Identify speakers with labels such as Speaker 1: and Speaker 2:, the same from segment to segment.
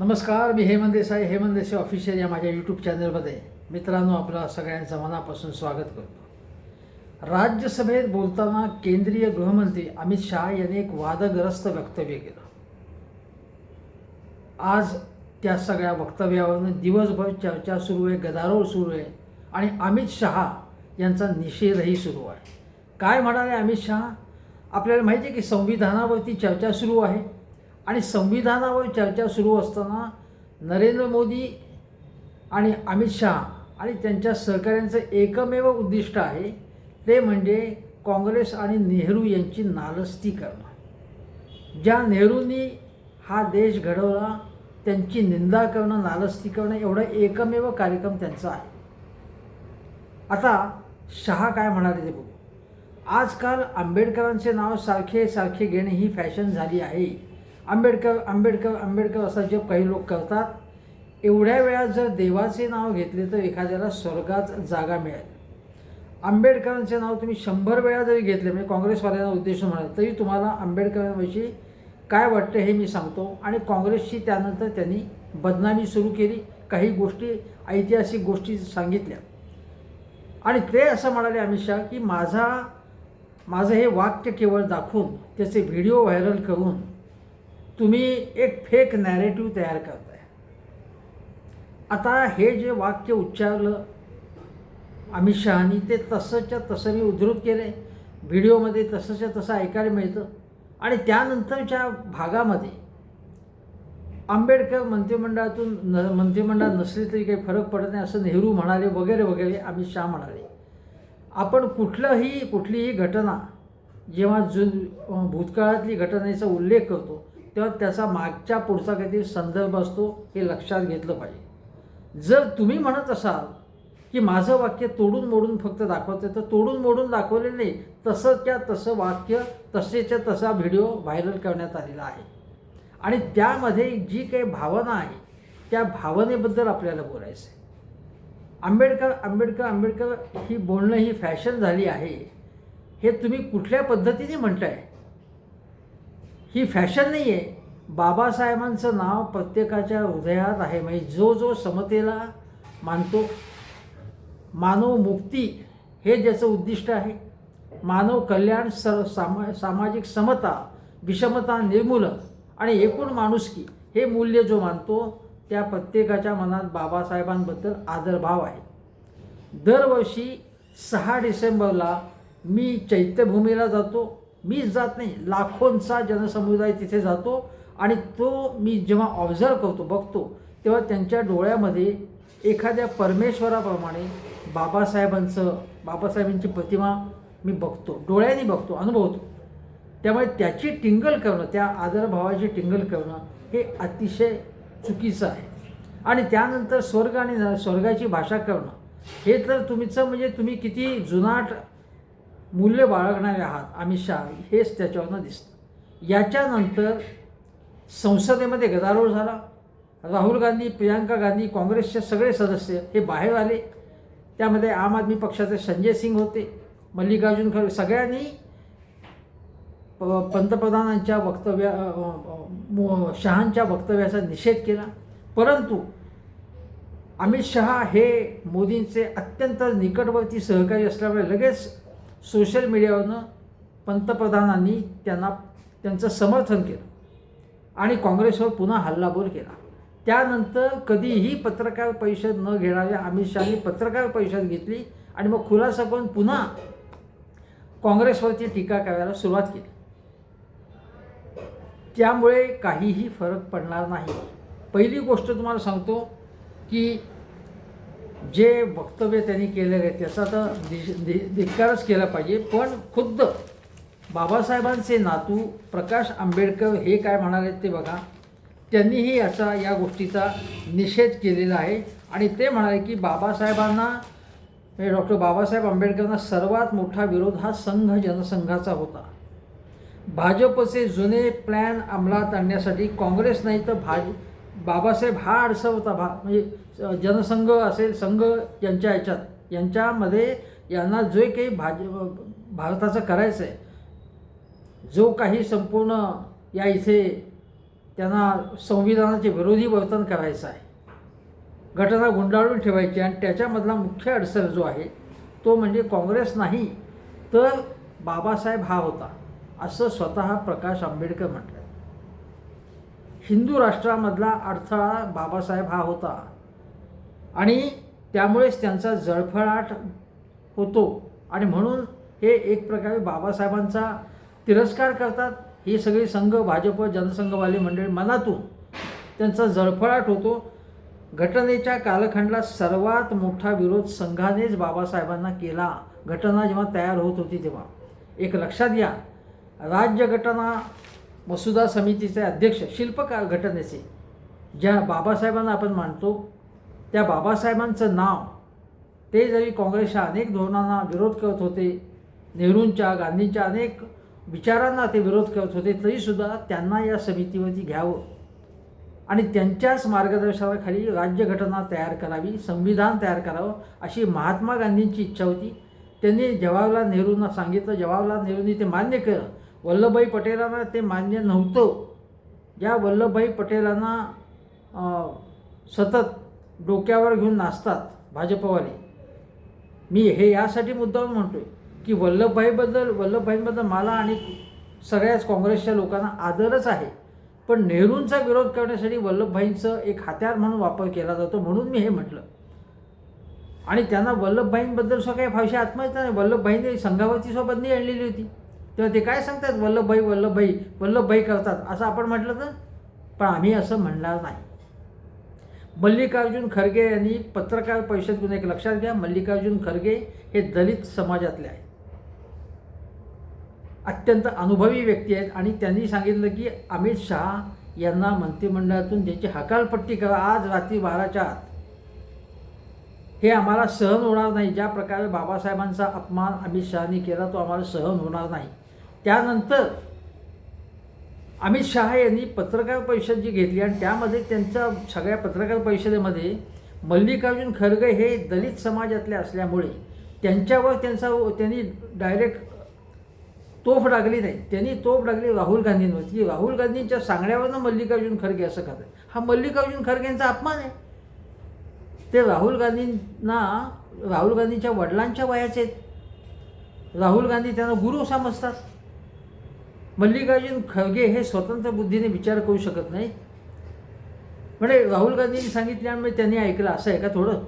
Speaker 1: नमस्कार मी हेमंत देसाई हेमंत देसाई ऑफिशियल या माझ्या यूट्यूब चॅनलमध्ये मित्रांनो आपलं सगळ्यांचं मनापासून स्वागत करतो. राज्यसभेत बोलताना केंद्रीय गृहमंत्री अमित शहा यांनी एक वादग्रस्त वक्तव्य केलं. आज त्या सगळ्या वक्तव्यावरून दिवसभर चर्चा सुरू आहे गदारोळ सुरू आहे आणि अमित शहा यांचा निषेधही सुरू आहे. काय म्हणाले अमित शहा? आपल्याला माहिती आहे की संविधानावरती चर्चा सुरू आहे. आणि संविधानावर चर्चा सुरू असताना नरेंद्र मोदी आणि अमित शहा आणि त्यांच्या सहकाऱ्यांचं एकमेव उद्दिष्ट आहे ते म्हणजे काँग्रेस आणि नेहरू यांची नालस्ती करणं. ज्या नेहरूंनी हा देश घडवला त्यांची निंदा करणं नालस्ती करणं एवढा एकमेव कार्यक्रम त्यांचा आहे. आता शहा काय म्हणाले ते बघू. आजकाल आंबेडकरांचे नाव सारखे सारखे घेणे ही फॅशन झाली आहे. आंबेडकर आंबेडकर आंबेडकर असा जप काही लोक करतात. एवढ्या वेळा जर देवाचे नाव घेतले तर एखाद्याला स्वर्गात जागा मिळेल. आंबेडकरांचे नाव तुम्ही शंभर वेळा जरी घेतले म्हणजे काँग्रेसवाल्यांना उद्देश म्हणाल तरी तुम्हाला आंबेडकरांविषयी काय वाटतं हे मी सांगतो. आणि काँग्रेसची त्यानंतर त्यांनी बदनामी सुरू केली काही गोष्टी ऐतिहासिक गोष्टी सांगितल्या. आणि ते असं म्हणाले अमित शाह की माझा माझं हे वाक्य केवळ दाखवून त्याचे व्हिडिओ व्हायरल करून तुम्ही एक फेक नॅरेटिव्ह तयार करताय. आता हे जे वाक्य उच्चारलं अमित शहानी ते तसंच्या तसं मी उद्धृत केले. व्हिडिओमध्ये तसंच्या तसं ऐकायला मिळतं. आणि त्यानंतरच्या भागामध्ये आंबेडकर मंत्रिमंडळातून न मंत्रिमंडळात नसले तरी काही फरक पडत नाही असं नेहरू म्हणाले वगैरे वगैरे अमित शहा म्हणाले. आपण कुठलंही कुठलीही घटना जेव्हा जु भूतकाळातली घटनेचा उल्लेख करतो तेव्हा त्याचा मागच्या पुढचा काहीतरी संदर्भ असतो हे लक्षात घेतलं पाहिजे. जर तुम्ही म्हणत असाल की माझं वाक्य तोडून मोडून फक्त दाखवतं तर तोडून मोडून दाखवले नाही. तसंच्या तसं वाक्य तसेच्या तसा व्हिडिओ व्हायरल करण्यात आलेला आहे. आणि त्यामध्ये जी काही भावना आहे त्या भावनेबद्दल आपल्याला बोलायचं आहे आंबेडकर आंबेडकर आंबेडकर ही बोलणं ही फॅशन झाली आहे. हे तुम्ही कुठल्या पद्धतीने म्हणताय? ही फॅशन नाही आहे बाबासाहेबांचं नाव प्रत्येकाच्या हृदयात आहे. म्हणजे जो जो समतेला मानतो मानव मुक्ती हे ज्याचं उद्दिष्ट आहे. मानव कल्याण स सामा सामाजिक समता विषमता निर्मूलन आणि एकूण माणुसकी हे मूल्य जो मानतो त्या प्रत्येकाच्या मनात बाबासाहेबांबद्दल आदरभाव आहे. दरवर्षी सहा डिसेंबरला मी चैत्यभूमीला जातो. मीच जात नाही लाखोंचा जनसमुदाय तिथे जातो आणि तो मी जेव्हा ऑब्झर्व करतो बघतो तेव्हा त्यांच्या डोळ्यामध्ये एखाद्या परमेश्वराप्रमाणे बाबासाहेबांचं बाबासाहेबांची प्रतिमा मी बघतो डोळ्याने बघतो अनुभवतो. त्यामुळे त्याची टिंगल करणं त्या आदरभावाची टिंगल करणं हे अतिशय चुकीचं आहे. आणि त्यानंतर स्वर्ग आणि स्वर्गाची भाषा करणं हे तर तुमचं म्हणजे तुम्ही किती जुनाट मूल्य बाळगणारे आहात. अमित शहा हेच त्याच्यावरनं दिसतं. याच्यानंतर संसदेमध्ये गदारोळ झाला. राहुल गांधी प्रियांका गांधी काँग्रेसचे सगळे सदस्य हे बाहेर आले. त्यामध्ये आम आदमी पक्षाचे संजय सिंग होते. मल्लिकार्जुन खरगे सगळ्यांनी पंतप्रधानांच्या वक्तव्या मो- शहांच्या वक्तव्याचा निषेध केला. परंतु अमित शहा हे मोदींचे अत्यंत निकटवर्ती सहकारी असल्यामुळे लगेच सोशल मीडियावरनं पंतप्रधानांनी त्यांना त्यांचं समर्थन केलं. आणि काँग्रेसवर पुन्हा हल्लाबोल केला. त्यानंतर कधीही पत्रकार परिषद न घेणाऱ्या अमित शहानी पत्रकार परिषद घेतली आणि मग खुलासा करून पुन्हा काँग्रेसवरती टीका करायला सुरुवात केली. त्यामुळे काहीही फरक पडणार नाही. पहिली गोष्ट तुम्हाला सांगतो की जे वक्तव्य त्यांनी केलेलं आहे त्याचा तर दि- धिक्कारच केला पाहिजे. पण खुद्द बाबासाहेबांचे नातू प्रकाश आंबेडकर हे काय म्हणाले ते बघा. त्यांनीही याचा या गोष्टीचा निषेध केलेला आहे. आणि ते म्हणाले की बाबासाहेबांना म्हणजे डॉक्टर बाबासाहेब आंबेडकरांना सर्वात मोठा विरोध हा संघ जनसंघाचा होता. भाजपचे जुने प्लॅन अंमलात आणण्यासाठी काँग्रेस नाही तर भाज बाबासाहेब हा आडसा होता भा म्हणजे जनसंघ असेल संघ यांच्या ह्याच्यात यांच्यामध्ये यांना जे काही भाज भारताचं करायचं आहे जो काही संपूर्ण या इथे त्यांना संविधानाचे विरोधी वर्तन करायचं आहे घटना गुंडाळून ठेवायची आणि त्याच्यामधला मुख्य अडसर जो आहे तो म्हणजे काँग्रेस नाही तर बाबासाहेब हा होता असं स्वतः प्रकाश आंबेडकर म्हटलं हिंदू राष्ट्रामधला अडथळा बाबासाहेब हा होता. आणि त्यामुळेच त्यांचा जळफळाट होतो. आणि म्हणून हे एक प्रकारे बाबासाहेबांचा तिरस्कार करतात. ही सगळी संघ भाजप जनसंघवाली मंडळी मनातून त्यांचा जळफळाट होतो. घटनेच्या कालखंडात सर्वात मोठा विरोध संघानेच बाबासाहेबांना केला. घटना जेव्हा तयार होत होती तेव्हा. एक लक्षात घ्या राज्यघटना मसुदा समितीचे अध्यक्ष शिल्पकार घटनेचे ज्या बाबासाहेबांना आपण मानतो त्या बाबासाहेबांचं नाव. ते जरी काँग्रेसच्या अनेक धोरणांना विरोध करत होते नेहरूंच्या गांधींच्या अनेक विचारांना ते विरोध करत होते तरीसुद्धा त्यांना या समितीवरती घ्यावं. आणि त्यांच्याच मार्गदर्शनाखाली राज्यघटना तयार करावी संविधान तयार करावं अशी महात्मा गांधींची इच्छा होती. त्यांनी जवाहरलाल नेहरूंना सांगितलं जवाहरलाल नेहरूंनी ते मान्य केलं. वल्लभभाई पटेलांना ते मान्य नव्हतं. ज्या वल्लभभाई पटेलांना सतत डोक्यावर घेऊन नाचतात भाजपवाले. मी हे यासाठी मुद्दाम म्हणतोय की वल्लभभाईबद्दल वल्लभभाईंबद्दल मला आणि सगळ्याच काँग्रेसच्या लोकांना आदरच आहे. पण नेहरूंचा विरोध करण्यासाठी वल्लभभाईंचं एक हत्यार म्हणून वापर केला जातो म्हणून मी हे म्हटलं. आणि त्यांना वल्लभभाईंबद्दल सुद्धा काही फारशी आत्महत्या नाही. वल्लभभाईंनी संघावरती सुद्धा बंदी आणलेली होती. तेव्हा ते काय सांगतात? वल्लभभाई वल्लभभाई वल्लभभाई करतात असं आपण म्हटलं तर? पण आम्ही असं म्हणणार नाही. मल्लिकार्जुन खरगे यांनी पत्रकार परिषदेतून एक लक्षात घ्या मल्लिकार्जुन खरगे हे दलित समाजातले आहेत. अत्यंत अनुभवी व्यक्ती आहेत आणि त्यांनी सांगितलं की अमित शहा यांना मंत्रिमंडळातून त्यांची हकालपट्टी करा आज रात्री बाराच्या आत. हे आम्हाला सहन होणार नाही. ज्या प्रकारे बाबासाहेबांचा अपमान अमित शहानी केला तो आम्हाला सहन होणार नाही. त्यानंतर अमित शहा यांनी पत्रकार परिषद जी घेतली आणि त्यामध्ये त्यांच्या सगळ्या पत्रकार परिषदेमध्ये मल्लिकार्जुन खरगे हे दलित समाजातले असल्यामुळे त्यांच्यावर त्यांचा त्यांनी डायरेक्ट तोफ डागली नाही. त्यांनी तोफ डागली राहुल गांधींवर. की राहुल गांधींच्या सांगण्यावरनं मल्लिकार्जुन खरगे असं करतात हा मल्लिकार्जुन खरगेंचा अपमान आहे. ते राहुल गांधींना राहुल गांधींच्या वडिलांच्या वयाचे आहेत. राहुल गांधी त्यांना गुरु समजतात. मल्लिकार्जुन खळगे हे स्वतंत्र बुद्धीने विचार करू शकत नाही म्हणजे राहुल गांधींनी सांगितल्यामुळे त्यांनी ऐकलं असं आहे का थोडं?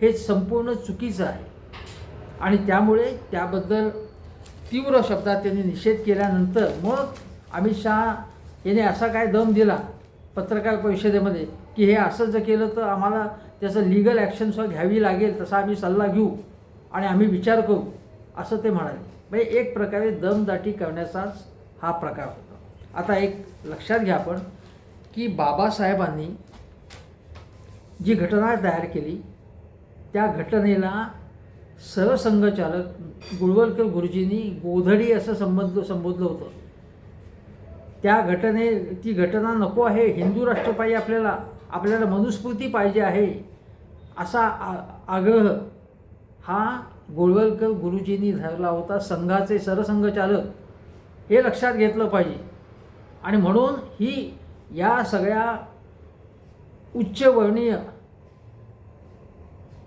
Speaker 1: हे संपूर्ण चुकीचं आहे. आणि त्यामुळे त्याबद्दल तीव्र शब्दात त्यांनी निषेध केल्यानंतर मग अमित शहा याने असा काय दम दिला पत्रकार परिषदेमध्ये की हे असं जर केलं तर आम्हाला त्याचं लिगल ॲक्शनसुद्धा घ्यावी लागेल तसा आम्ही सल्ला घेऊ आणि आम्ही विचार करू असं ते म्हणाले. म्हणजे एक प्रकारे दमदाटी करण्याचाच हा प्रकार होता. आता एक लक्षात घ्या आपण की बाबासाहेबांनी जी घटना तयार केली त्या घटनेला सरसंघचालक गुळवलकर गुरुजींनी गोधडी असं संबंध संबोधलं होतं. त्या घटने ती घटना नको आहे हिंदू राष्ट्र पाहिजे आपल्याला आपल्याला मनुस्मृती पाहिजे आहे असा आ आग्रह हा गोळवलकर गुरुजींनी धरला होता संघाचे सरसंघचालक हे लक्षात घेतलं पाहिजे. आणि म्हणून ही या सगळ्या उच्चवर्णीय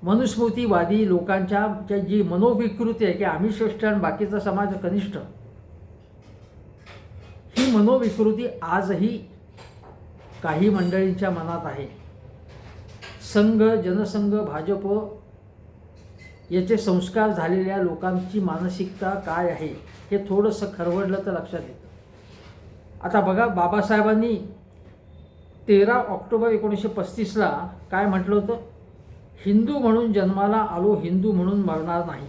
Speaker 1: मनुस्मृतीवादी लोकांच्या ज्या जी मनोविकृती आहे की आम्ही श्रेष्ठ आणि बाकीचा समाज कनिष्ठ ही मनोविकृती आजही काही मंडळींच्या मनात आहे. संघ जनसंघ भाजप याचे संस्कार झालेल्या लोकांची मानसिकता काय आहे? हे थोडंसं खरवडलं तर लक्षात येतं. आता बघा बाबासाहेबांनी तेरा ऑक्टोबर एकोणीसशे पस्तीसला काय म्हटलं होतं? हिंदू म्हणून जन्माला आलो हिंदू म्हणून मरणार नाही.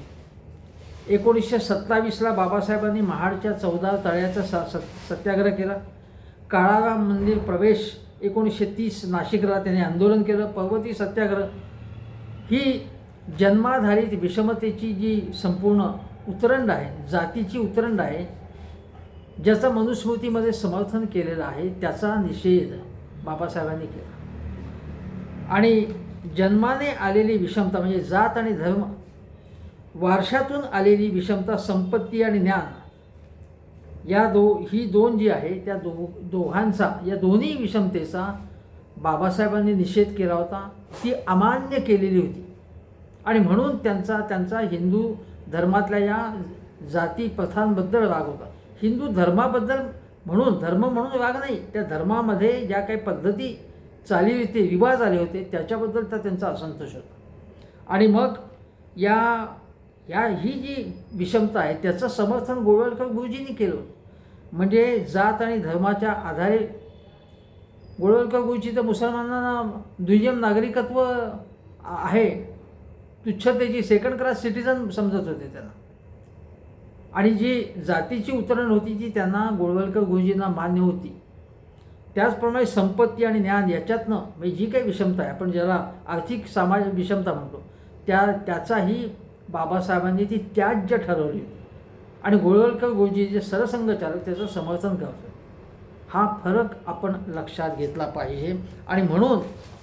Speaker 1: एकोणीसशे सत्तावीसला बाबासाहेबांनी महाडच्या चौदा तळ्याचा स स- सत्याग्रह केला. काळाराम मंदिर प्रवेश एकोणीसशे तीस नाशिकला त्यांनी आंदोलन केलं. पर्वती सत्याग्रह. ही जन्माधारित विषमतेची जी संपूर्ण उतरंड आहे जातीची उतरंड आहे ज्याचं मनुस्मृतीमध्ये समर्थन केलेलं आहे त्याचा निषेध बाबासाहेबांनी केला. आणि जन्माने आलेली विषमता म्हणजे जात आणि धर्म वारशातून आलेली विषमता संपत्ती आणि ज्ञान या दो ही दोन जी आहे त्या दो दोघांचा या दोन्ही विषमतेचा बाबासाहेबांनी निषेध केला होता ती अमान्य केलेली होती. आणि म्हणून त्यांचा त्यांचा हिंदू धर्मातल्या या जाती प्रथांबद्दल राग होता. हिंदू धर्माबद्दल म्हणून धर्म म्हणून राग नाही. त्या धर्मामध्ये ज्या काही पद्धती चालीरीती रिवाज आले होते त्याच्याबद्दल तर त्यांचा असंतोष होता. आणि मग या या ही जी विषमता आहे त्याचं समर्थन गोळवलकर गुरुजींनी केलं म्हणजे जात आणि धर्माच्या आधारे गोळवलकर गुरुजी तर मुसलमानांना दुय्यम नागरिकत्व आहे. तुच्छतेची सेकंड क्लास सिटीजन समजत होते त्यांना आणि जी जातीची उतरण होती जी त्यांना गोळवलकर गुरुजींना मान्य होती त्याचप्रमाणे संपत्ती आणि ज्ञान याच्यातनं म्हणजे जी काही विषमता आहे आपण ज्याला आर्थिक समाज विषमता म्हणतो त्या त्याचाही बाबासाहेबांनी ती त्याज्य ठरवली आणि गोळवलकर गुरुजी जे सरसंघचालक त्याचं समर्थन करतो हा फरक आपण लक्षात घेतला पाहिजे. आणि म्हणून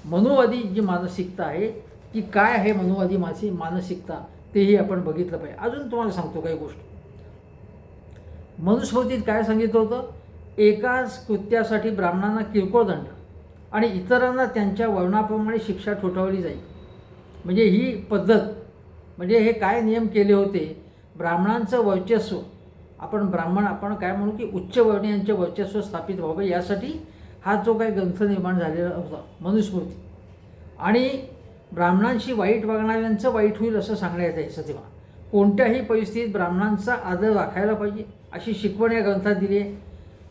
Speaker 1: मनोवादी जी मानसिकता आहे की काय आहे मनोवादी मानसी मानसिकता तेही आपण बघितलं पाहिजे. अजून तुम्हाला सांगतो काही गोष्ट. मनुस्मृतीत काय सांगितलं होतं? एकाच कृत्यासाठी ब्राह्मणांना किरकोळ दंड आणि इतरांना त्यांच्या वर्णाप्रमाणे शिक्षा ठोठावली जाईल म्हणजे ही पद्धत म्हणजे हे काय नियम केले होते? ब्राह्मणांचं वर्चस्व आपण ब्राह्मण आपण काय म्हणू की उच्च उच्चवर्णीयांचे वर्चस्व स्थापित व्हावं यासाठी हा जो काही ग्रंथ निर्माण झालेला होता मनुस्मृती. आणि ब्राह्मणांशी वाईट वागणाऱ्यांचं वाईट होईल असं सांगण्यात यायचं तेव्हा कोणत्याही परिस्थितीत ब्राह्मणांचा आदर राखायला पाहिजे अशी शिकवण या ग्रंथात दिली आहे.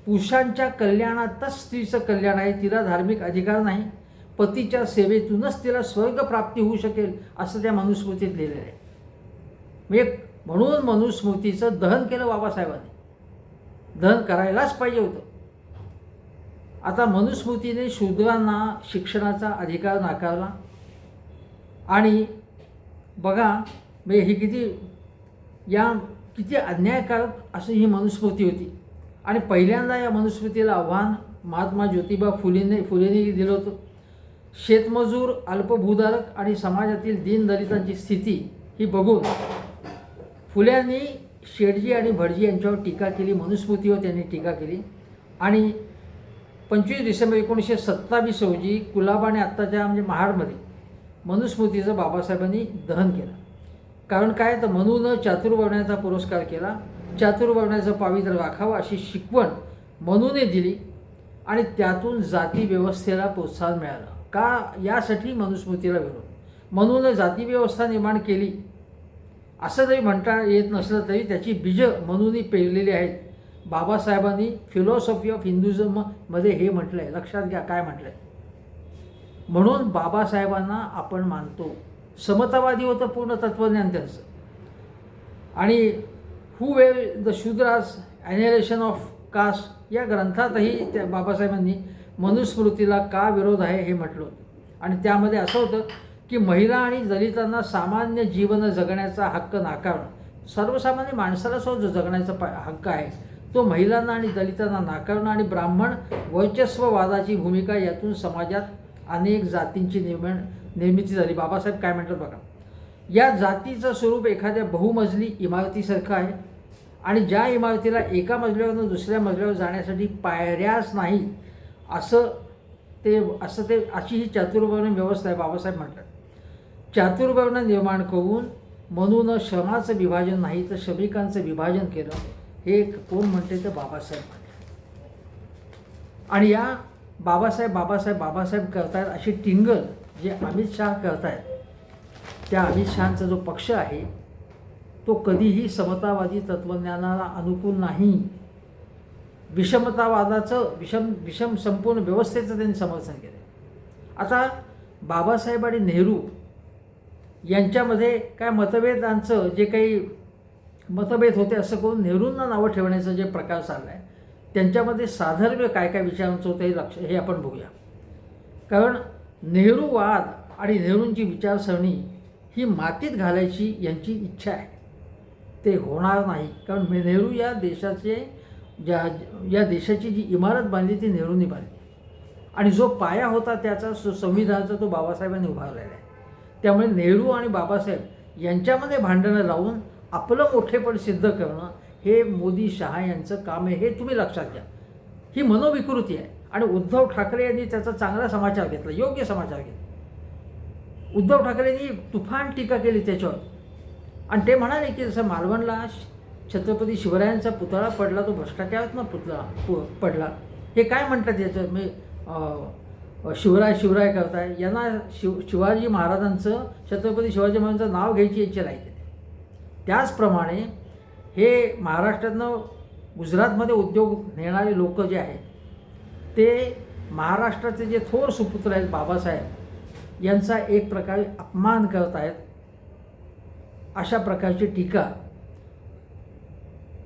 Speaker 1: पुरुषांच्या कल्याणातच स्त्रीचं कल्याण आहे तिला धार्मिक अधिकार नाही. पतीच्या सेवेतूनच तिला स्वर्गप्राप्ती होऊ शकेल असं त्या मनुस्मृतीत लिहिलेलं आहे. म्हणजे म्हणून मनुस्मृतीचं दहन केलं बाबासाहेबांनी. दहन करायलाच पाहिजे होतं. आता मनुस्मृतीने शूद्रांना शिक्षणाचा अधिकार नाकारला. आणि बघा म्हणजे ही किती या किती अन्यायकारक अशी ही मनुस्मृती होती. आणि पहिल्यांदा या मनुस्मृतीला आव्हान महात्मा ज्योतिबा फुलेने फुलेने दिलं होतं. शेतमजूर अल्पभूधारक आणि समाजातील दीनदलितांची स्थिती ही बघून फुल्यांनी शेडजी आणि भटजी यांच्यावर टीका केली मनुस्मृतीवर त्यांनी टीका केली. आणि पंचवीस डिसेंबर एकोणीसशे सत्तावीस रोजी कुलाबाने आणि आत्ताच्या म्हणजे महाडमध्ये मनुस्मृतीचं बाबासाहेबांनी दहन केलं. कारण काय? तर मनूनं चातुर्वर्ण्याचा पुरस्कार केला. चातुर्वर्ण्याचं पावित्र्य राखावं अशी शिकवण मनूने दिली आणि त्यातून जाती व्यवस्थेला प्रोत्साहन मिळालं. का? यासाठी मनुस्मृतीला विरोध. मनूनं जाती व्यवस्था निर्माण केली. असं जरी म्हणता येत नसलं तरी त्याची बीजं मनूनी पेरलेली आहेत. बाबासाहेबांनी फिलॉसॉफी ऑफ हिंदुझममध्ये हे म्हटलं आहे लक्षात घ्या काय म्हटलं आहे म्हणून बाबासाहेबांना आपण मानतो. समतावादी होतं पूर्ण तत्त्वज्ञान त्यांचं. आणि who were the Shudras annihilation of caste या ग्रंथातही त्या बाबासाहेबांनी मनुस्मृतीला का विरोध आहे हे म्हटलं होतं. आणि त्यामध्ये असं होतं की महिला आणि दलितांना सामान्य जीवन जगण्याचा हक्क नाकारणं. सर्वसामान्य माणसाला सुद्धा जो जगण्याचा पा हक्क आहे तो महिलांना आणि दलितांना नाकारणं आणि ब्राह्मण वर्चस्ववादाची भूमिका यातून समाजात अनेक जातींची निर्माण निर्मिती झाली. बाबासाहेब काय म्हणतात बघा? या जातीचं स्वरूप एखाद्या बहुमजली इमारतीसारखं आहे आणि ज्या इमारतीला एका मजल्यावरून दुसऱ्या मजल्यावर जाण्यासाठी पायऱ्याच नाही असं ते असं ते अशी ही चातुर्वर्ण व्यवस्था आहे बाबासाहेब म्हणतात. चातुर्वर्ण निर्माण करून म्हणून श्रमाचं विभाजन नाही तर श्रमिकांचं विभाजन केलं हे कोण म्हणते तर बाबासाहेब म्हणते आणि या बाबासाहेब बाबासाहेब बाबासाहेब करतायत अशी टिंगल जे अमित शहा करतायत त्या अमित शहांचा जो पक्ष आहे तो कधीही समतावादी तत्त्वज्ञानाला अनुकूल नाही. विषमतावादाचं विषम विषम संपूर्ण व्यवस्थेचं त्यांनी समर्थन केलं आता बाबासाहेब आणि नेहरू यांच्यामध्ये काय मतभेदांचं जे काही मतभेद होते असं करून नेहरूंना नावं ठेवण्याचा जे प्रकार चालला आहे त्यांच्यामध्ये साधर्म्य काय काय विचारांचं होतं हे लक्ष हे आपण बघूया. कारण नेहरूवाद आणि नेहरूंची विचारसरणी ही मातीत घालायची यांची इच्छा आहे. ते होणार नाही. कारण नेहरू या देशाचे ज्या या देशाची जी इमारत बांधली ती नेहरूंनी बांधली. आणि जो पाया होता त्याचा सु- संविधानाचा तो बाबासाहेबांनी उभारलेला आहे. त्यामुळे नेहरू आणि बाबासाहेब यांच्यामध्ये भांडणं लावून आपलं मोठेपण सिद्ध करणं हे मोदी शहा यांचं काम आहे हे तुम्ही लक्षात घ्या. ही मनोविकृती आहे. आणि उद्धव ठाकरे यांनी त्याचा चांगला समाचार घेतला योग्य समाचार घेतला. उद्धव ठाकरेंनी तुफान टीका केली त्याच्यावर. आणि ते म्हणाले की जसं मालवणला श- छत्रपती शिवरायांचा पुतळा पडला तो भ्रष्टाचारातनं पुतळा पु पडला. हे काय म्हणतात याचं? मी शिवराय शिवराय करताय. यांना शिव शिवाजी महाराजांचं छत्रपती शिवाजी महाराजांचं नाव घ्यायची इच्छा नाही. त्याचप्रमाणे हे महाराष्ट्रातनं गुजरातमध्ये उद्योग नेणारे लोक जे आहेत ते महाराष्ट्राचे जे थोर सुपुत्र आहेत बाबासाहेब यांचा एक प्रकारे अपमान करत आहेत अशा प्रकारची टीका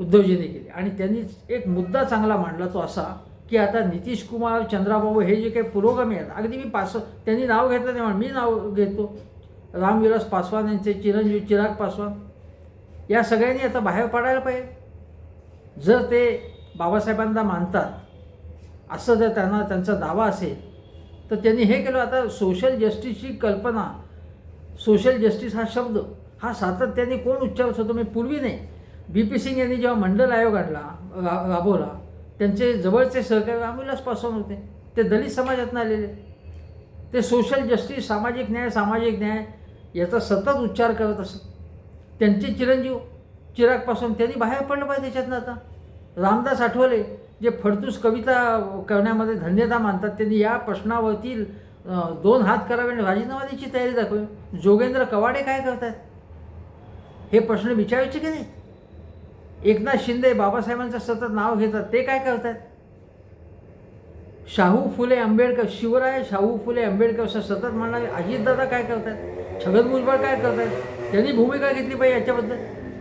Speaker 1: उद्धवजींनी केली. आणि त्यांनी एक मुद्दा चांगला मांडला तो असा की आता नितीश कुमार चंद्राबाबू हे जे काही पुरोगामी आहेत अगदी मी पास त्यांनी नाव घेतलं तेव्हा मी नाव घेतो. रामविलास पासवान यांचे चिरंजीव चिराग पासवान या सगळ्यांनी आता बाहेर पडायला पाहिजे. जर ते बाबासाहेबांना मानतात असं जर त्यांना त्यांचा दावा असेल तर त्यांनी हे केलं. आता सोशल जस्टिसची कल्पना सोशल जस्टिस हा शब्द हा सातत्याने कोण उच्चारत होतो मी पूर्वी नाही. बी पी सिंग यांनी जेव्हा मंडल आयोग आणला रा राबवला त्यांचे जवळचे सहकारी रामविलास पासवान होते. ते दलित समाजातून आलेले. ते सोशल जस्टिस सामाजिक न्याय सामाजिक न्याय याचा सतत उच्चार करत असत. त्यांचे चिरंजीव चिरागपासून त्यांनी बाहेर पडलं पाहिजे त्याच्यातनं आता. रामदास आठवले जे फडतूस कविता करण्यामध्ये धन्यता मानतात त्यांनी या प्रश्नावरती दोन हात करावे आणि राजीनामा द्यायची तयारी दाखवावी जोगेंद्र कवाडे काय करतात हे प्रश्न विचारायचे की नाही? एकनाथ शिंदे बाबासाहेबांचं सतत नाव घेतात ते काय करतात शाहू फुले आंबेडकर शिवराय शाहू फुले आंबेडकर असं सतत म्हणणारे अजितदादा काय करतात छगन भुजबळ काय करतात त्यांनी भूमिका घेतली पाहिजे याच्याबद्दल.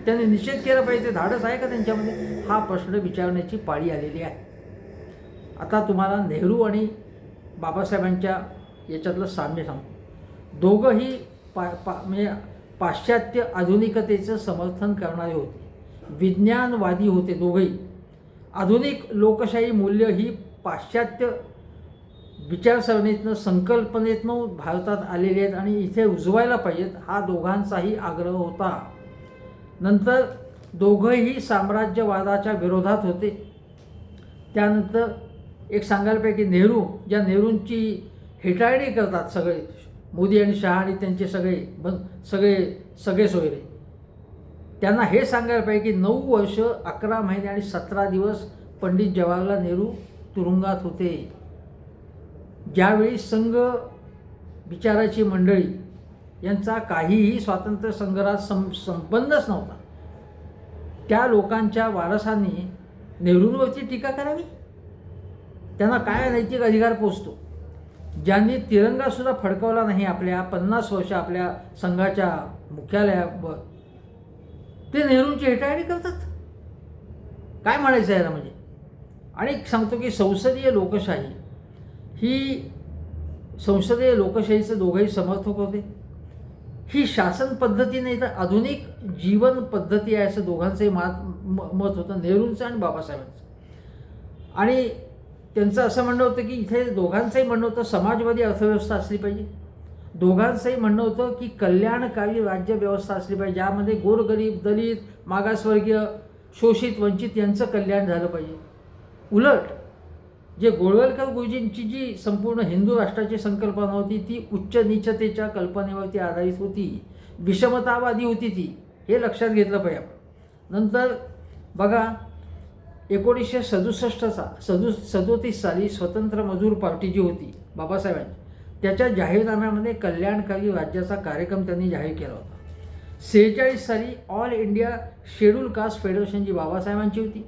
Speaker 1: त्यांनी निषेध केला पाहिजे. ते धाडस आहे का त्यांच्यामध्ये? हा प्रश्न विचारण्याची पाळी आलेली आहे. आता तुम्हाला नेहरू आणि बाबासाहेबांच्या याच्यातलं साम्य सांगतो दोघंही पा पा म्हणजे पाश्चात्य आधुनिकतेचं समर्थन करणारे होते. विज्ञानवादी होते दोघंही. आधुनिक लोकशाही मूल्य ही पाश्चात्य विचारसरणीतनं संकल्पनेतनं भारतात आलेले आहेत आणि इथे उजवायला पाहिजेत हा दोघांचाही आग्रह होता. नंतर दोघंही साम्राज्यवादाच्या विरोधात होते. त्यानंतर एक सांगायला पाहिजे की नेहरू ज्या नेहरूंची हेटाळणी करतात सगळे मोदी आणि शहा आणि त्यांचे सगळे बन सगळे सगळे सोयरे. त्यांना हे सांगायला पाहिजे की नऊ वर्ष अकरा महिने आणि सतरा दिवस पंडित जवाहरलाल नेहरू तुरुंगात होते. ज्यावेळी संघ विचाराची मंडळी यांचा काहीही स्वातंत्र्य संग्रहात सं संबंधच नव्हता त्या लोकांच्या वारसांनी नेहरूंवरची टीका करावी? त्यांना काय नैतिक अधिकार पोचतो? ज्यांनी तिरंगासुद्धा फडकवला नाही आपल्या पन्नास वर्ष आपल्या संघाच्या मुख्यालयावर ते नेहरूंची हेटाळणी करतात. काय म्हणायचं याला म्हणजे? आणि सांगतो की संसदीय लोकशाही ही संसदीय लोकशाहीचे दोघंही समर्थक होते. ही शासन पद्धती नाही तर आधुनिक जीवन पद्धती आहे असं दोघांचंही मात म- मत होतं नेहरूंचं आणि बाबासाहेबांचं. आणि त्यांचं असं म्हणणं होतं की इथे दोघांचंही म्हणणं होतं समाजवादी अर्थव्यवस्था असली पाहिजे. दोघांचंही म्हणणं होतं की कल्याणकारी राज्यव्यवस्था असली पाहिजे ज्यामध्ये गोरगरीब दलित मागासवर्गीय शोषित वंचित यांचं कल्याण झालं पाहिजे. उलट जे गोळवलकर गुरुजींची जी संपूर्ण हिंदू राष्ट्राची संकल्पना होती ती उच्च नीचतेच्या कल्पनेवरती आधारित होती. विषमतावादी होती ती. हे लक्षात घेतलं पाहिजे आपण. नंतर बघा एकोणीसशे सदुसष्टचा सदु सदोतीस साली स्वतंत्र मजूर पार्टी जी होती बाबासाहेबांची त्याच्या जाहीरनाम्यामध्ये कल्याणकारी राज्याचा कार्यक्रम त्यांनी जाहीर केला होता. सेहेचाळीस साली all India schedule caste federation जी बाबासाहेबांची होती.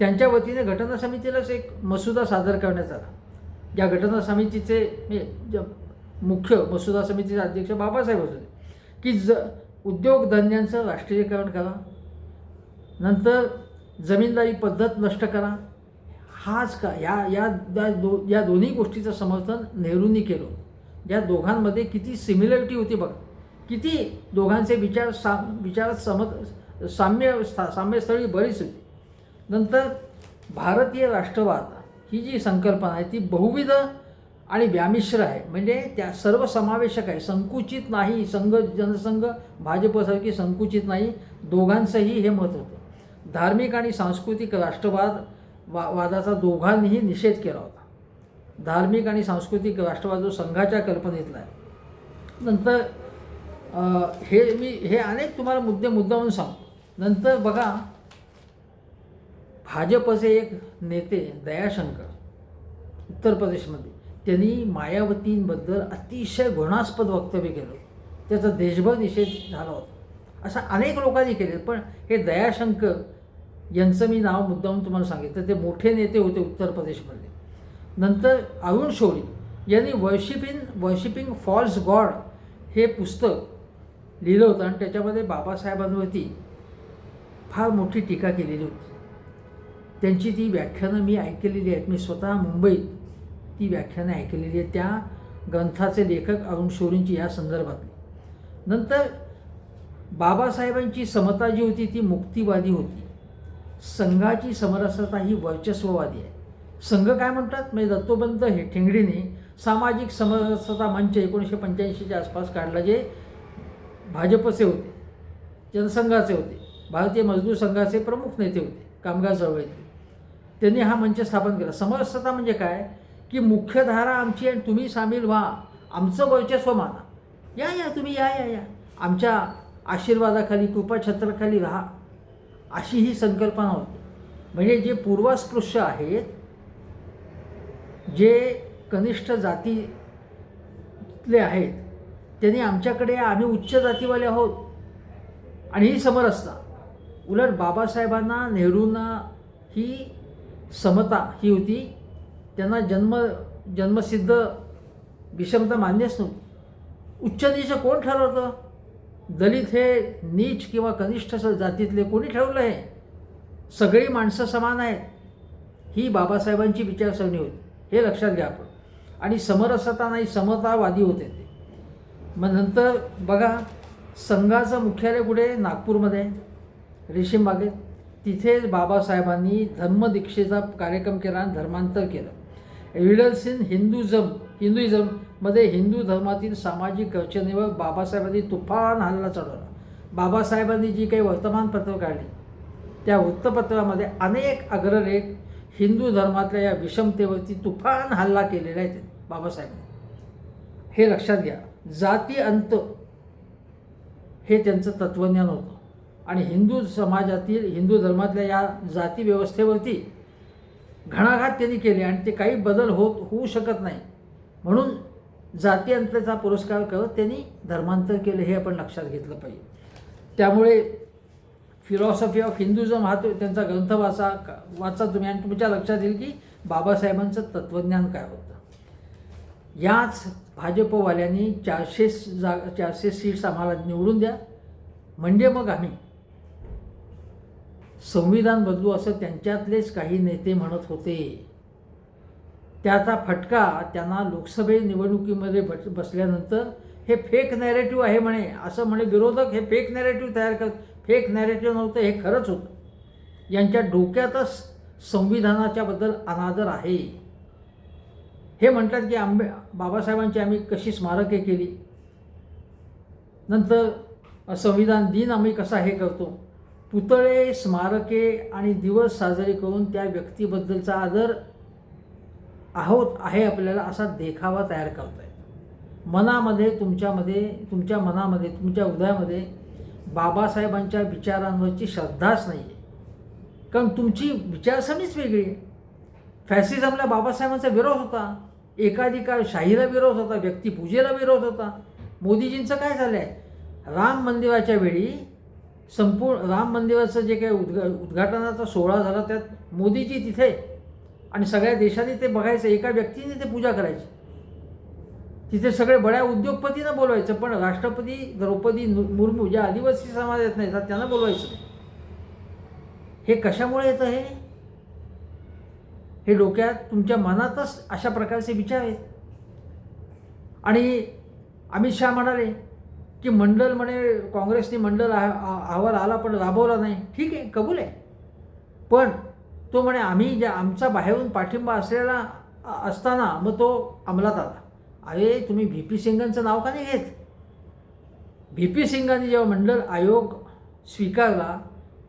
Speaker 1: त्यांच्या वतीने घटना समितीलाच एक मसुदा सादर करण्यात आला. या घटना समितीचे ज- मुख्य मसुदा समितीचे अध्यक्ष बाबासाहेब होते की ज उद्योगधंद्यांचं राष्ट्रीयकरण करा नंतर जमीनदारी पद्धत नष्ट करा हाच का या या दो या दोन्ही गोष्टीचं समर्थन नेहरूंनी केलं. या दोघांमध्ये किती सिमिलरिटी होती बघा. किती दोघांचे विचार सा विचारात समत साम्य सा- साम्यस्थळी बरीच होती. नंतर भारतीय राष्ट्रवाद ही जी संकल्पना आहे ती बहुविध आणि व्यामिश्र आहे. म्हणजे त्या सर्वसमावेशक आहे. संकुचित नाही संघ जनसंघ भाजपसारखी संकुचित नाही. दोघांचंही हे मत होतं. धार्मिक आणि सांस्कृतिक राष्ट्रवाद वा वादाचा दोघांनीही निषेध केला होता. धार्मिक आणि सांस्कृतिक राष्ट्रवाद जो संघाच्या कल्पनेतला आहे. नंतर हे मी हे अनेक तुम्हाला मुद्दे मुद्दामून सांगतो. नंतर बघा भाजपचे एक नेते दयाशंकर उत्तर प्रदेशमध्ये. त्यांनी मायावतींबद्दल अतिशय घृणास्पद वक्तव्य केलं. त्याचा देशभर निषेध झाला होता. असं अनेक लोकांनी केले पण हे दयाशंकर यांचं मी नाव मुद्दाम तुम्हाला सांगितलं ते मोठे नेते होते उत्तर प्रदेशमधले. नंतर अरुण शौरी यांनी वर्शिपिंग वर्शिपिंग फॉल्स गॉड हे पुस्तक लिहिलं होतं आणि त्याच्यामध्ये बाबासाहेबांवरती फार मोठी टीका केलेली होती. त्यांची ती व्याख्यानं मी ऐकलेली आहेत मी स्वतः मुंबईत ती व्याख्यानं ऐकलेली आहेत. त्या ग्रंथाचे लेखक अरुण शोरींची या संदर्भातली. नंतर बाबासाहेबांची समता जी होती ती मुक्तिवादी होती. संघाची समरसता ही वर्चस्ववादी आहे. संघ काय म्हणतात? म्हणजे दत्तोपंत हे ठेंगडीने सामाजिक समरसता मंच एकोणीसशे पंच्याऐंशीच्या आसपास काढला जे भाजपचे होते जनसंघाचे होते. भारतीय मजदूर संघाचे प्रमुख नेते होते कामगार चळवळीतले. त्यांनी हा मंच स्थापन केला. समरसता म्हणजे काय? की मुख्यधारा आमची आणि तुम्ही सामील व्हा. आमचं वर्चस्व माना. या या तुम्ही या या या. आमच्या आशीर्वादाखाली कृपाछत्राखाली राहा. अशी ही संकल्पना होती. म्हणजे जे पूर्वास्पृश्य आहेत जे कनिष्ठ जातीतले आहेत त्यांनी आमच्याकडे आम्ही उच्च जातीवाले आहोत. आणि ही समरसता. उलट बाबासाहेबांना नेहरूंना ही समता ही होती. त्यांना जन्म जन्मसिद्ध विषमता मान्यच नव्हती. उच्च नीच कोण ठरवतं दलित हे नीच किंवा कनिष्ठ जातीतले कोणी ठरवलं हे? सगळी माणसं समान आहेत. ही बाबासाहेबांची विचारसरणी होती. हे लक्षात घ्या आपण. आणि समरसता नाही समतावादी होते ते. मग नंतर बघा संघाचं मुख्यालय कुठे? नागपूरमध्ये. रेशीमबागेत. तिथेच बाबासाहेबांनी धर्मदीक्षेचा कार्यक्रम केला आणि धर्मांतर केलं. एव्हिडन्स इन हिंदुझम हिंदुइझममध्ये हिंदू धर्मातील सामाजिक रचनेवर बाबासाहेबांनी तुफान हल्ला चढवला. बाबासाहेबांनी जी काही वर्तमानपत्र काढली त्या वृत्तपत्रामध्ये अनेक अग्रलेख हिंदू धर्मातल्या या विषमतेवरती तुफान हल्ला केलेला आहे बाबासाहेबांनी. हे लक्षात घ्या जाती अंत हे त्यांचं तत्त्वज्ञान होतं. आणि हिंदू समाजातील हिंदू धर्मातल्या या जाती व्यवस्थेवरती घणाघात त्यांनी केले आणि ते काही बदल होत होऊ शकत नाही. म्हणून जाती अंतचा पुरस्कार करत त्यांनी धर्मांतर केलं हे आपण लक्षात घेतलं पाहिजे. त्यामुळे फिलॉसॉफी ऑफ हिंदुझम हा तो त्यांचा ग्रंथ वाचा वाचा तुम्ही आणि तुमच्या लक्षात येईल की बाबासाहेबांचं तत्त्वज्ञान काय होतं. याच भाजपवाल्यांनी चारशे जा चारशे सीट्स आम्हाला निवडून द्या. म्हणजे मग आम्ही संविधान बदलू असं त्यांच्यातलेच काही नेते म्हणत होते. त्याचा फटका त्यांना लोकसभे निवडणुकीमध्ये बस बसल्यानंतर हे फेक नॅरेटिव्ह आहे म्हणे. असं म्हणे विरोधक हे फेक नॅरेटिव्ह तयार करत फेक नॅरेटिव्ह नव्हतं हे खरंच होतं. यांच्या डोक्यातच संविधानाच्याबद्दल अनादर आहे. हे म्हणतात की आंबे बाबासाहेबांची आम्ही कशी स्मारके केली? नंतर संविधान दिन आम्ही कसा हे करतो? पुतळे स्मारके आणि दिवस साजरे करून त्या व्यक्तीबद्दलचा आदर आहोत आहे आपल्याला असा देखावा तयार करताय. मनामध्ये तुमच्यामध्ये तुमच्या मनामध्ये तुमच्या हृदयामध्ये बाबासाहेबांच्या विचारांवरची श्रद्धाच नाही आहे कारण तुमची विचारसरणीच वेगळी आहे. फॅसिझमला बाबासाहेबांचा विरोध होता. एकाधिकार शाहीला विरोध होता. व्यक्तिपूजेला विरोध होता. मोदीजींचं काय झालं आहे राम मंदिराच्या वेळी संपूर्ण राम मंदिराचं जे काही उद्घा उद्घाटनाचा सोहळा झाला त्यात मोदीजी तिथे आणि सगळ्या देशाने ते बघायचं एका व्यक्तीने ते पूजा करायची. तिथे सगळे बड्या उद्योगपतींना बोलवायचं पण राष्ट्रपती द्रौपदी मुर्मू ज्या आदिवासी समाजात नाही तर त्यांना बोलवायचं हे कशामुळे येतं हे? हे डोक्यात तुमच्या मनातच अशा प्रकारचे विचार आहेत. आणि अमित शहा म्हणाले की मंडल म्हणे काँग्रेसने मंडल अहवाल आला पण राबवला नाही. ठीक आहे कबूल आहे. पण तो म्हणे आम्ही ज्या आमचा बाहेरून पाठिंबा असलेला असताना मग तो अंमलात आला. अरे तुम्ही व्ही पी सिंगांचं नाव का नाही घेत? व्ही पी सिंगांनी जेव्हा मंडल आयोग स्वीकारला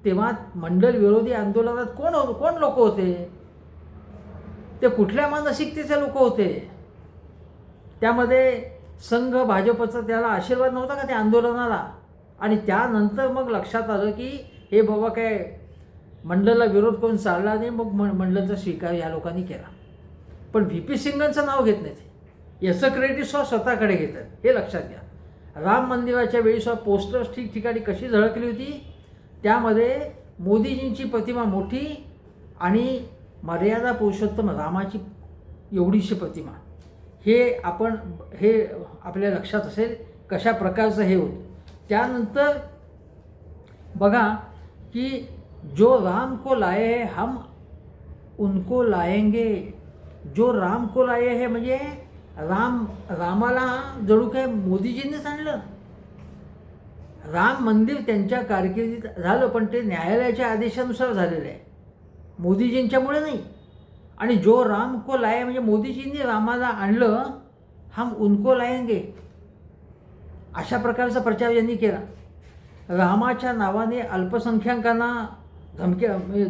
Speaker 1: तेव्हा मंडल विरोधी आंदोलनात कोण हो कोण लोक होते? ते कुठल्या मानसिकतेचे लोक होते? त्यामध्ये संघ भाजपचा त्याला आशीर्वाद नव्हता का त्या आंदोलनाला? आणि त्यानंतर मग लक्षात आलं की हे बाबा काय मंडलला विरोध करून चालला नाही मग म मंडलचा स्वीकार या लोकांनी केला. पण व्ही पी सिंगांचं नाव घेत नाही ते. याचं क्रेडिट सुद्धा स्वतःकडे घेतात हे लक्षात घ्या. राम मंदिराच्या वेळी सुद्धा पोस्टर्स ठिकठिकाणी कशी झळकली होती? त्यामध्ये मोदीजींची प्रतिमा मोठी आणि मर्यादा पुरुषोत्तम रामाची एवढीशी प्रतिमा. हे आपण हे आपल्या लक्षात असेल कशा प्रकारचं हे होतं. त्यानंतर बघा की जो राम को लाए है हम उनको लाएंगे. जो राम को लाए है म्हणजे राम रामाला जणू काय मोदीजींनीच आणलं राम मंदिर त्यांच्या कारकिर्दीत झालं पण ते न्यायालयाच्या आदेशानुसार झालेलं आहे. मोदीजींच्यामुळे नाही. आणि जो राम को लाय म्हणजे मोदीजींनी रामाला आणलं हम उनको लायंगे अशा प्रकारचा प्रचार यांनी केला. रामाच्या नावाने अल्पसंख्याकांना धमक्या म्हणजे,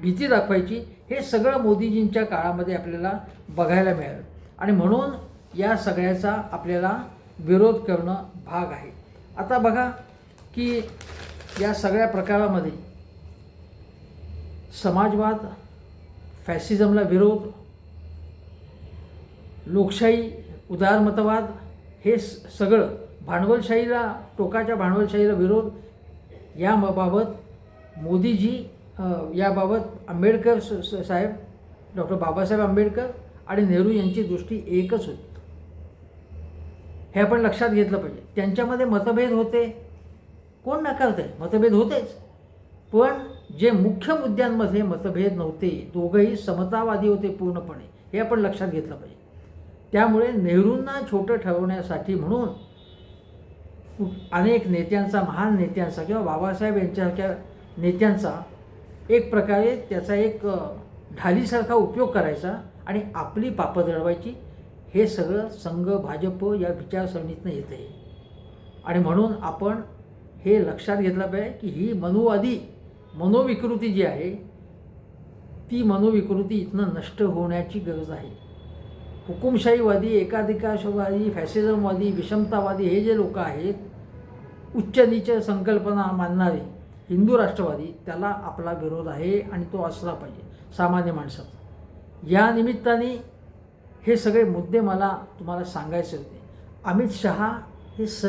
Speaker 1: भीती दाखवायची हे सगळं मोदीजींच्या काळामध्ये आपल्याला बघायला मिळालं. आणि म्हणून या सगळ्याचा आपल्याला विरोध करणं भाग आहे. आता बघा की या सगळ्या प्रकारामध्ये समाजवाद फॅसिझमला विरोध लोकशाही उदारमतवाद हे स- सगळं भांडवलशाहीला टोकाच्या भांडवलशाहीला विरोध याबाबत मोदीजी याबाबत आंबेडकर स- स- साहेब डॉक्टर बाबासाहेब आंबेडकर आणि नेहरू यांची दृष्टी एकच होती. हे आपण लक्षात घेतलं पाहिजे. त्यांच्यामध्ये मतभेद होते. कोण नाकारत आहे मतभेद होतेच. पण जे मुख्य मुद्द्यांमध्ये मतभेद नव्हते दोघंही समतावादी होते पूर्णपणे हे आपण लक्षात घेतलं पाहिजे. त्यामुळे नेहरूंना छोटं ठरवण्यासाठी म्हणून अनेक नेत्यांचा महान नेत्यांचा किंवा बाबासाहेब यांच्यासारख्या नेत्यांचा एक प्रकारे त्याचा एक ढालीसारखा उपयोग करायचा आणि आपली पापं दळवायची हे सगळं संघ भाजप या विचारसरणीतनं येतं आहे आणि म्हणून आपण हे लक्षात घेतलं पाहिजे की ही मनुवादी मनोविकृती जी आहे ती मनोविकृती इथनं नष्ट होण्याची गरज आहे. हुकुमशाहीवादी एकाधिकारशवादी फॅसिझमवादी विषमतावादी हे जे लोक आहेत उच्च नीच संकल्पना मानणारे हिंदू राष्ट्रवादी त्याला आपला विरोध आहे आणि तो असला पाहिजे सामान्य माणसाचा. या निमित्ताने हे सगळे मुद्दे मला तुम्हाला सांगायचे होते. अमित शहा हे स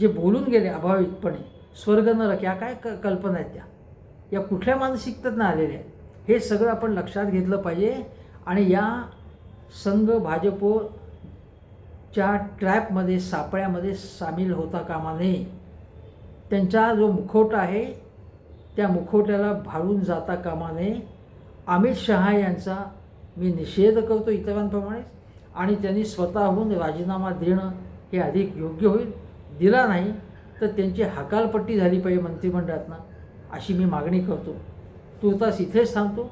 Speaker 1: जे बोलून गेले अभावितपणे स्वर्ग नरक या काय क कल्पना आहेत त्या? या कुठल्या मानसिकतेतनं आलेल्या आहेत. हे सगळं आपण लक्षात घेतलं पाहिजे. आणि या संघ भाजपच्या ट्रॅपमध्ये सापळ्यामध्ये सामील होता कामा नये. त्यांचा जो मुखवटा आहे त्या मुखवट्याला भाळून जाता कामा नये. अमित शहा यांचा मी निषेध करतो इतरांप्रमाणे. आणि त्यांनी स्वतःहून राजीनामा देणं हे अधिक योग्य होईल. दिला नाही तर त्यांची हकालपट्टी झाली पाहिजे मंत्रिमंडळातनं. अशी मी मागणी करतो. तुर्तास इथेच थांबतो.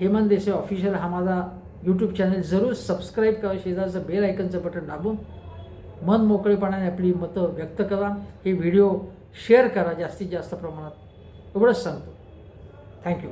Speaker 1: हेमंत देसाई ऑफिशियल हा माझा यूट्यूब चॅनल जरूर सबस्क्राईब करा. शेजारचं बेल ऐकनचं बटन दाबून. मन मोकळेपणाने आपली मतं व्यक्त करा. हे व्हिडिओ शेअर करा. जास्तीत जास्त प्रमाणात. एवढंच सांगतो. थँक्यू